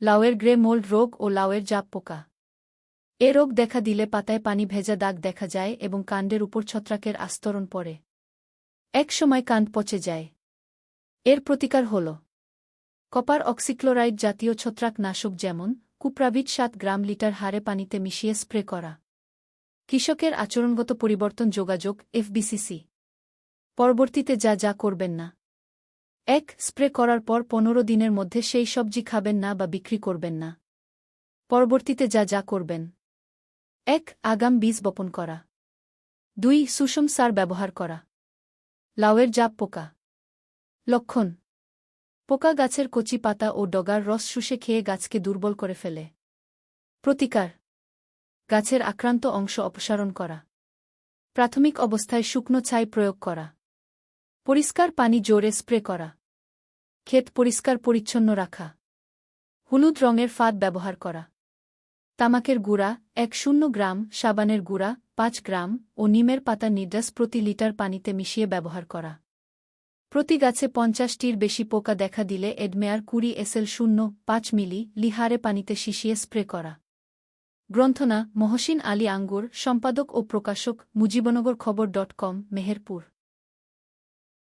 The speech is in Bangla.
লাউয়ের গ্রে মোল্ড রোগ ও লাউয়ের জাপ পোকা। এ রোগ দেখা দিলে পাতায় পানি ভেজা দাগ দেখা যায় এবং কাণ্ডের উপর ছত্রাকের আস্তরণ পড়ে। এক সময় কাণ্ড পচে যায়। এর প্রতিকার হল কপার অক্সিক্লোরাইড জাতীয় ছত্রাকনাশক যেমন কুপ্রাভিট সাত গ্রাম লিটার হারে পানিতে মিশিয়ে স্প্রে করা। কৃষকের আচরণগত পরিবর্তন যোগাযোগ, এফবিসিসি। পরবর্তীতে যা যা করবেন না। এক স্প্রে করার পর পনেরো দিনের মধ্যে সেই সবজি খাবেন না বা বিক্রি করবেন না। পরবর্তীতে যা যা করবেন। এক, আগাম বীজ বপন করা। দুই, সুষম সার ব্যবহার করা। লাউয়ের জাপ পোকা। লক্ষণ, পোকা গাছের কচি পাতা ও ডগার রস শুষে খেয়ে গাছকে দুর্বল করে ফেলে। প্রতিকার, গাছের আক্রান্ত অংশ অপসারণ করা। প্রাথমিক অবস্থায় শুকনো ছাই প্রয়োগ করা। পরিষ্কার পানি জোরে স্প্রে করা। ক্ষেত পরিষ্কার পরিচ্ছন্ন রাখা। হলুদ রঙের ফাঁদ ব্যবহার করা। তামাকের গুঁড়া, এক শূন্য গ্রাম, সাবানের গুঁড়া, পাঁচ গ্রাম ও নিমের পাতা নির্যাস প্রতি লিটার পানিতে মিশিয়ে ব্যবহার করা। প্রতি গাছে পঞ্চাশটির বেশি পোকা দেখা দিলে এডমেয়ার কুড়ি এসএল শূন্য, পাঁচ মিলি লিহারে পানিতে শিশিয়ে স্প্রে করা। গ্রন্থনা, মহসিন আলী আঙ্গুর, সম্পাদক ও প্রকাশক, মুজিবনগর খবর ডট কম, মেহেরপুর।